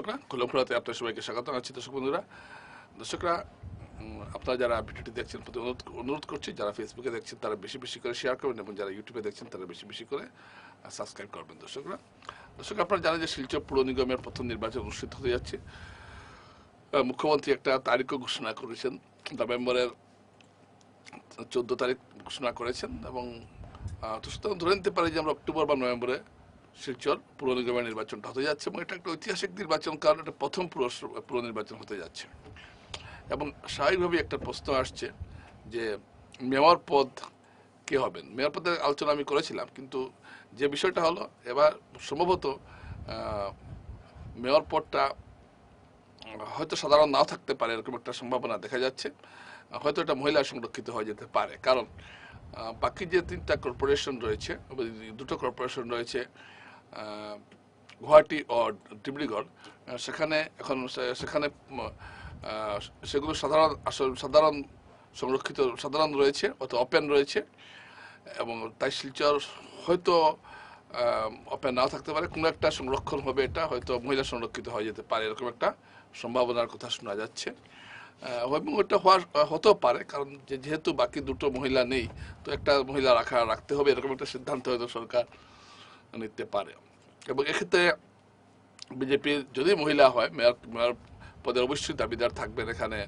দর্শকরা কলমপুরাতে আপনার সবাইকে স্বাগত জানাচ্ছি দর্শক বন্ধুরা। দর্শকরা আপনারা যারা ভিডিওটি দেখছেন, প্রতি অনুরোধ অনুরোধ করছি, যারা ফেসবুকে দেখছেন, তারা বেশি বেশি করে শেয়ার করবেন এবং যারা ইউটিউবে দেখছেন, তারা বেশি বেশি করে সাবস্ক্রাইব করবেন দর্শকরা। দর্শক, আপনারা জানেন যে শিলচর পুর নিগমের প্রথম নির্বাচন অনুষ্ঠিত হতে যাচ্ছে। মুখ্যমন্ত্রী একটা তারিখও ঘোষণা করেছেন, নভেম্বরের চোদ্দ তারিখ ঘোষণা করেছেন এবং সুতরাং ধরে নিতে পারি যে আমরা অক্টোবর বা নভেম্বরে শিলচর পুর নিগমের নির্বাচনটা হতে যাচ্ছে এবং এটা একটা ঐতিহাসিক নির্বাচন কারণ এটা প্রথম পুর নির্বাচন হতে যাচ্ছে। এবং স্বাভাবিকভাবে একটা প্রশ্ন আসছে যে মেয়র পদ কে হবেন? মেয়র পদের আলোচনা আমি করেছিলাম, কিন্তু যে বিষয়টা হলো, এবার সম্ভবত মেয়র পদটা হয়তো সাধারণ নাও থাকতে পারে, এরকম একটা সম্ভাবনা দেখা যাচ্ছে। হয়তো এটা মহিলা সংরক্ষিত হয়ে যেতে পারে। কারণ বাকি যে তিনটা কর্পোরেশন রয়েছে, দুটো কর্পোরেশন রয়েছে গুয়াহাটি ও ডিব্রুগড় সেখানে এখন সেখানে সেগুলো সাধারণ, আসল সাধারণ সংরক্ষিত, সাধারণ রয়েছে অত ওপেন রয়েছে, এবং তাই শিলচর হয়তো ওপেন নাও থাকতে পারে। কোনো একটা সংরক্ষণ হবে এটা, হয়তো মহিলা সংরক্ষিত হয়ে যেতে পারে, এরকম একটা সম্ভাবনার কথা শোনা যাচ্ছে। এবং ওটা হওয়ার, হতেও পারে, কারণ যেহেতু বাকি দুটো মহিলা নেই, তো একটা মহিলা রাখা, রাখতে হবে, এরকম একটা সিদ্ধান্ত হয়তো সরকার নিতে পারে। এবং এক্ষেত্রে বিজেপির যদি মহিলা হয়, মেয়র মেয়র পদের অবশ্যই দাবিদার থাকবেন এখানে।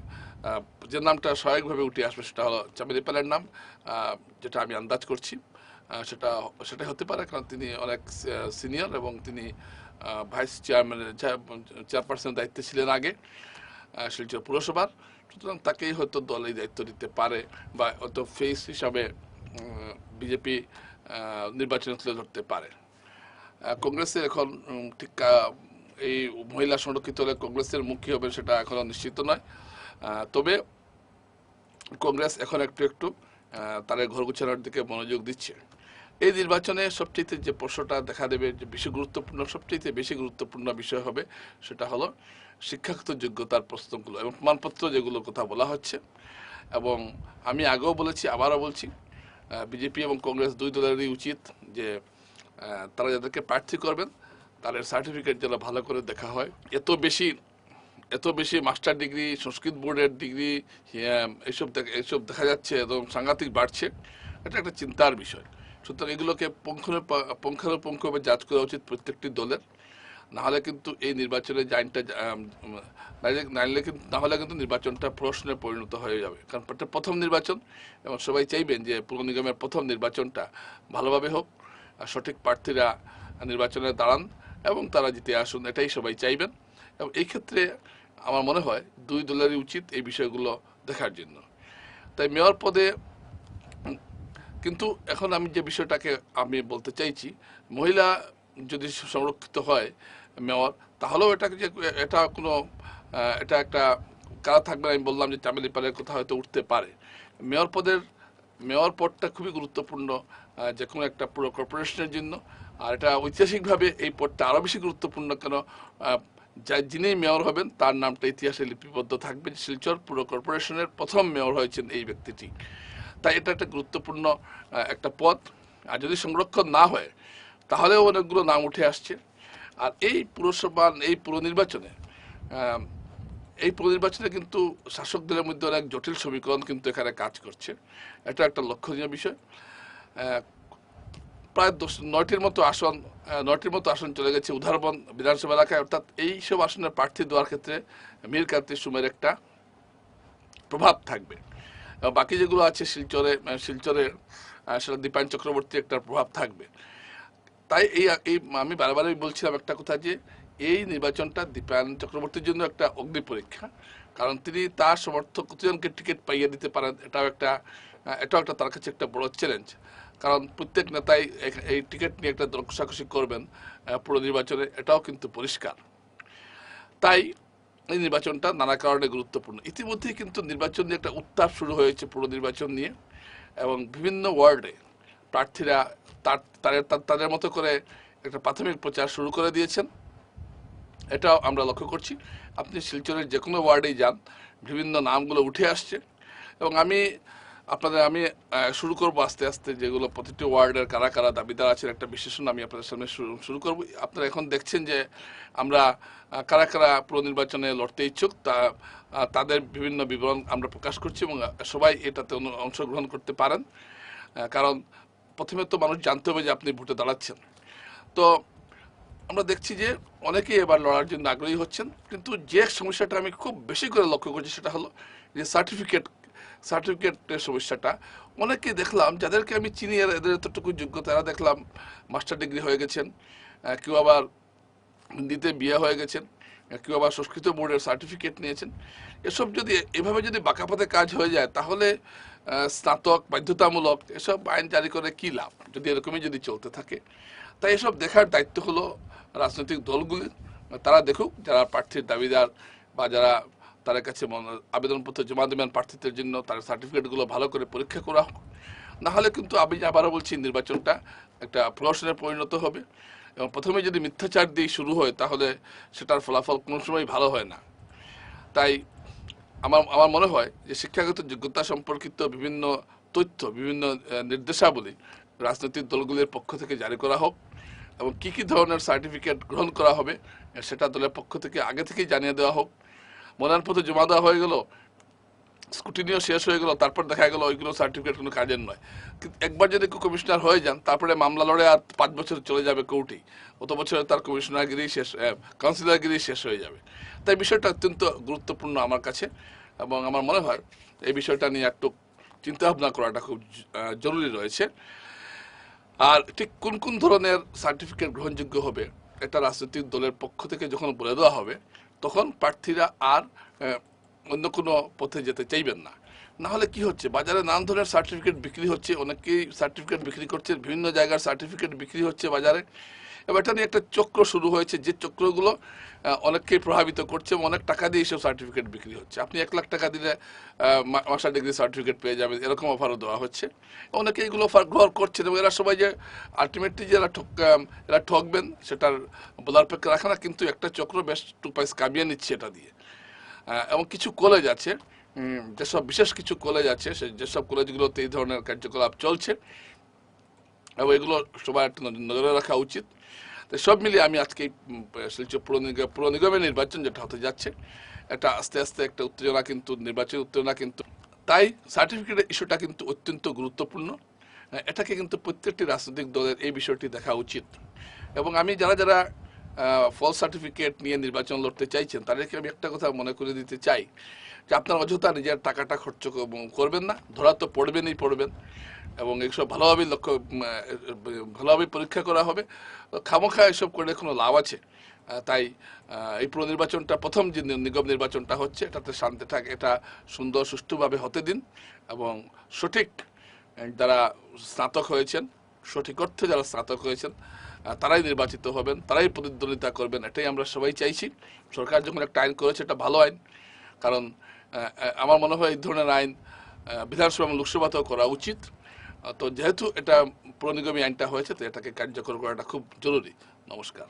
যে নামটা স্বাভাবিকভাবে উঠে আসবে সেটা হলো চামেলি পালের নাম যেটা আমি আন্দাজ করছি। সেটা, সেটাই হতে পারে কারণ তিনি অনেক সিনিয়র এবং তিনি ভাইস চেয়ারম্যানের চেয়ারপারসনের দায়িত্বে ছিলেন আগে শিলচর পুরসভার। সুতরাং তাকেই হয়তো দল দায়িত্ব দিতে পারে বা হয়তো ফেস হিসাবে বিজেপি নির্বাচন তুলে ধরতে পারে। আহ, কংগ্রেসের এখন ঠিক এই মহিলা সংরক্ষিত হলে কংগ্রেসের মুখ হবে সেটা এখনও নিশ্চিত নয়। তবে কংগ্রেস এখন একটু একটু তাদের ঘর গুছানোর দিকে মনোযোগ দিচ্ছে। এই নির্বাচনে সবচেয়ে যে প্রশ্নটা দেখা দেবে যে বেশি গুরুত্বপূর্ণ সবচেয়ে বেশি গুরুত্বপূর্ণ বিষয় হবে সেটা হলো শিক্ষাগত যোগ্যতার প্রশ্নগুলো এবং প্রমাণপত্র যেগুলো কথা বলা হচ্ছে। এবং আমি আগেও বলেছি আবারও বলছি বিজেপি এবং কংগ্রেস দুই দলেরই উচিত যে তারা যাদেরকে প্রার্থী করবেন, তাদের সার্টিফিকেট যেন ভালো করে দেখা হয়। এত বেশি এত বেশি মাস্টার ডিগ্রি সংস্কৃত বোর্ডের ডিগ্রি এইসব দেখ- এইসব দেখা যাচ্ছে এবং সাংঘাতিক বাড়ছে। এটা একটা চিন্তার বিষয়। সুতরাং এগুলোকে পুঙ্খানু- পুঙ্খানুপুঙ্খভাবে যাচ করা উচিত প্রত্যেকটি দলের। নাহলে কিন্তু এই নির্বাচনের আইনটা নাইলে কিন্তু নাহলে কিন্তু নির্বাচনটা প্রশ্নে পরিণত হয়ে যাবে। কারণ প্রথম নির্বাচন এবং সবাই চাইবেন যে পুর নিগমের প্রথম নির্বাচনটা ভালোভাবে হোক। সঠিক প্রার্থীরা নির্বাচনে দাঁড়ান এবং তারা জিতে আসুন, এটাই সবাই চাইবেন। এবং এই ক্ষেত্রে আমার মনে হয় দুই দলেরই উচিত এই বিষয়গুলো দেখার জন্য। তাই মেয়র পদে কিন্তু এখন আমি যে বিষয়টাকে আমি বলতে চাইছি, মহিলা যদি সংরক্ষিত হয় মেয়র, তাহলেও এটাকে যে, এটা কোনো এটা একটা কারা থাকবে আমি বললাম যে চামেলি পালের কথা হয়তো উঠতে পারে। মেয়র পদের, মেয়র পদটা খুবই গুরুত্বপূর্ণ। যে কোনো একটা পুরো কর্পোরেশনের জন্য। আর এটা ঐতিহাসিকভাবে এই পদটা আরও বেশি গুরুত্বপূর্ণ কেন যিনি মেয়র হবেন তার নামটা ইতিহাসে লিপিবদ্ধ থাকবে। শিলচর পুরো কর্পোরেশনের প্রথম মেয়র হয়েছেন এই ব্যক্তিটি। তাই এটা একটা গুরুত্বপূর্ণ একটা পদ। আর যদি সংরক্ষণ না হয়, তাহলেও অনেকগুলো নাম উঠে আসছে। আর এই পুরসভা, এই পুর নির্বাচনে এই পুর নির্বাচনে কিন্তু শাসক দলের মধ্যে অনেক জটিল সমীকরণ কিন্তু এখানে কাজ করছে। এটা একটা লক্ষণীয় বিষয়। প্রায় দশ নয়টির মতো আসন নয়টির মতো আসন চলে গেছে উদাহরণ বিধানসভা এলাকায়। অর্থাৎ এই সব আসনের প্রার্থী দেওয়ার ক্ষেত্রে মীর কান্তি সুমের একটা প্রভাব থাকবে। বাকি যেগুলো আছে, শিলচরে শিলচরে সেটা দীপায়ন চক্রবর্তী একটা প্রভাব থাকবে। তাই এই এই আমি বারবারই বলছিলাম একটা কথা যে, এই নির্বাচনটা দীপায়ন চক্রবর্তীর জন্য একটা অগ্নি পরীক্ষা। কারণ তিনি তার সমর্থক কতজনকে টিকিট পাইয়ে দিতে পারেন, এটাও একটা এটাও একটা তার কাছে একটা বড় চ্যালেঞ্জ কারণ প্রত্যেক নেতাই এই টিকিট নিয়ে একটা কষাকষি করবেন পুরো নির্বাচনে, এটাও কিন্তু পরিষ্কার। তাই এই নির্বাচনটা নানা কারণে গুরুত্বপূর্ণ। ইতিমধ্যেই কিন্তু নির্বাচন নিয়ে একটা উত্তাপ শুরু হয়েছে পুরো নির্বাচন নিয়ে, এবং বিভিন্ন ওয়ার্ডে প্রার্থীরা তার তাদের তাদের মতো করে একটা প্রাথমিক প্রচার শুরু করে দিয়েছেন। এটাও আমরা লক্ষ্য করছি। আপনি শিলচরের যে কোনো ওয়ার্ডেই যান, বিভিন্ন নামগুলো উঠে আসছে। এবং আমি আপনাদের আমি শুরু করব আস্তে আস্তে যেগুলো প্রতিটি ওয়ার্ডের কারা কারা দাবিদার আছেন একটা বিশ্লেষণ আমি আপনাদের সামনে শুরু শুরু করব। আপনারা এখন দেখছেন যে আমরা কারা কারা পুরো নির্বাচনে লড়তে ইচ্ছুক তা তাদের বিভিন্ন বিবরণ আমরা প্রকাশ করছি এবং সবাই এটাতে অংশগ্রহণ করতে পারেন। কারণ প্রথমে তো মানুষ জানতে হবে যে আপনি ভোটে দাঁড়াচ্ছেন। তো আমরা দেখছি যে অনেকেই এবার লড়ার জন্য আগ্রহী হচ্ছেন, কিন্তু যে সমস্যাটা আমি খুব বেশি করে লক্ষ্য করছি সেটা হলো যে সার্টিফিকেট সার্টিফিকেটের সমস্যাটা। অনেকে দেখলাম, যাদেরকে আমি চিনি আর এদের এতটুকু যোগ্য তারা দেখলাম মাস্টার ডিগ্রি হয়ে গেছেন কেউ আবার হিন্দিতে বিয়ে হয়ে গেছেন কেউ আবার সংস্কৃত বোর্ডের সার্টিফিকেট নিয়েছেন। এসব যদি এভাবে যদি বাঁকাপথে কাজ হয়ে যায়, তাহলে স্নাতক, বাধ্যতামূলক, এসব আইন জারি করে কি লাভ? যদি এরকমই যদি চলতে থাকে, তাই এসব দেখার দায়িত্ব হলো রাজনৈতিক দলগুলির। তারা দেখুক, যারা প্রার্থীর দাবিদার বা যারা তাদের কাছে আবেদনপত্র জমা দেবেন প্রার্থীদের জন্য, তার সার্টিফিকেটগুলো ভালো করে পরীক্ষা করা হোক। না হলে কিন্তু আমি আবারও বলছি, নির্বাচনটা একটা প্রহসনে পরিণত হবে। এবং প্রথমে যদি মিথ্যাচার দিয়ে শুরু হয়, তাহলে সেটার ফলাফল কোনো সময় ভালো হয় না। তাই আমার আমার মনে হয় যে শিক্ষাগত যোগ্যতা সম্পর্কিত বিভিন্ন তথ্য, বিভিন্ন নির্দেশাবলী রাজনৈতিক দলগুলির পক্ষ থেকে জারি করা হোক এবং কী কী ধরনের সার্টিফিকেট গ্রহণ করা হবে, সেটা দলের পক্ষ থেকে আগে থেকেই জানিয়ে দেওয়া হোক। মনের পথে জমা দেওয়া হয়ে গেল স্কুটিনিও শেষ হয়ে গেল, তারপর দেখা গেল ওইগুলো সার্টিফিকেট কোনো কাজের নয়। একবার যদি কেউ কমিশনার হয়ে যান, তারপরে মামলা লড়ে আর পাঁচ বছর চলে যাবে কোর্টে অত বছরে তার কমিশনারগিরি শেষ কাউন্সিলরগিরি শেষ হয়ে যাবে। তাই বিষয়টা অত্যন্ত গুরুত্বপূর্ণ আমার কাছে এবং আমার মনে হয় এই বিষয়টা নিয়ে একটু চিন্তা ভাবনা করাটা খুব জরুরি রয়েছে। আর ঠিক কোন কোন ধরনের সার্টিফিকেট গ্রহণযোগ্য হবে, এটা রাজনৈতিক দলের পক্ষ থেকে যখন বলে দেওয়া হবে তখন প্রার্থীরা আর অন্য কোনো পথে যেতে চাইবেন না। না হলে কি হচ্ছে? বাজারে নানান ধরনের সার্টিফিকেট বিক্রি হচ্ছে, অনেকেই সার্টিফিকেট বিক্রি করছে, বিভিন্ন জায়গার সার্টিফিকেট বিক্রি হচ্ছে বাজারে। এবার এটা নিয়ে একটা চক্র শুরু হয়েছে, যে চক্রগুলো অনেককেই প্রভাবিত করছে এবং অনেক টাকা দিয়ে এইসব সার্টিফিকেট বিক্রি হচ্ছে। আপনি এক লাখ টাকা দিলে মাস্টার ডিগ্রি সার্টিফিকেট পেয়ে যাবেন, এরকম অফারও দেওয়া হচ্ছে। অনেকে এগুলো অফার গ্রহণ করছেন এবং এরা সবাই যে আলটিমেটলি যে এরা ঠক এরা ঠকবেন, সেটার বলার পক্ষে রাখে না, কিন্তু একটা চক্র বেশ টু পাইস কামিয়ে নিচ্ছে এটা দিয়ে। এবং কিছু কলেজ আছে যেসব, বিশেষ কিছু কলেজ আছে, সে, যেসব কলেজগুলোতে এই ধরনের কার্যকলাপ চলছে এবং এগুলো সবার একটু নজ- নজরে রাখা উচিত তো সব মিলিয়ে আমি আজকে শিলচর পুর পুর নিগমের নির্বাচন যেটা হতে যাচ্ছে, এটা আস্তে আস্তে একটা উত্তেজনা কিন্তু, নির্বাচনী উত্তেজনা কিন্তু, তাই সার্টিফিকেটের ইস্যুটা কিন্তু অত্যন্ত গুরুত্বপূর্ণ। এটাকে কিন্তু প্রত্যেকটি রাজনৈতিক দলের এই বিষয়টি দেখা উচিত। এবং আমি যারা যারা ফল সার্টিফিকেট নিয়ে নির্বাচন লড়তে চাইছেন, তাদেরকে আমি একটা কথা মনে করে দিতে চাই। যে আপনার অযথা নিজের টাকাটা খরচ করবেন না। ধরা তো পড়বেনই পড়বেন। এবং এইসব ভালোভাবেই লক্ষ্য উম, আহ, ভালোভাবে পরীক্ষা করা হবে। খামোখা এসব করলে কোনো লাভ আছে। তাই এই পুর নির্বাচনটা প্রথম যে নিগম নির্বাচনটা হচ্ছে এটাতে শান্তি থাক এটা সুন্দর সুষ্ঠুভাবে হতে দিন। এবং সঠিক যারা স্নাতক হয়েছেন সঠিক অর্থে যারা স্নাতক হয়েছেন তারাই নির্বাচিত হবেন তারাই প্রতিদ্বন্দ্বিতা করবেন এটাই আমরা সবাই চাইছি। সরকার যখন একটা আইন করেছে এটা ভালো আইন। কারণ আমার মনে হয় এই ধরনের আইন বিধানসভা এবং লোকসভাতেও করা উচিত। তো যেহেতু এটা প্রনিগমী আইনটা হয়েছে, তো এটাকে কার্যকর করাটা খুব জরুরি। নমস্কার।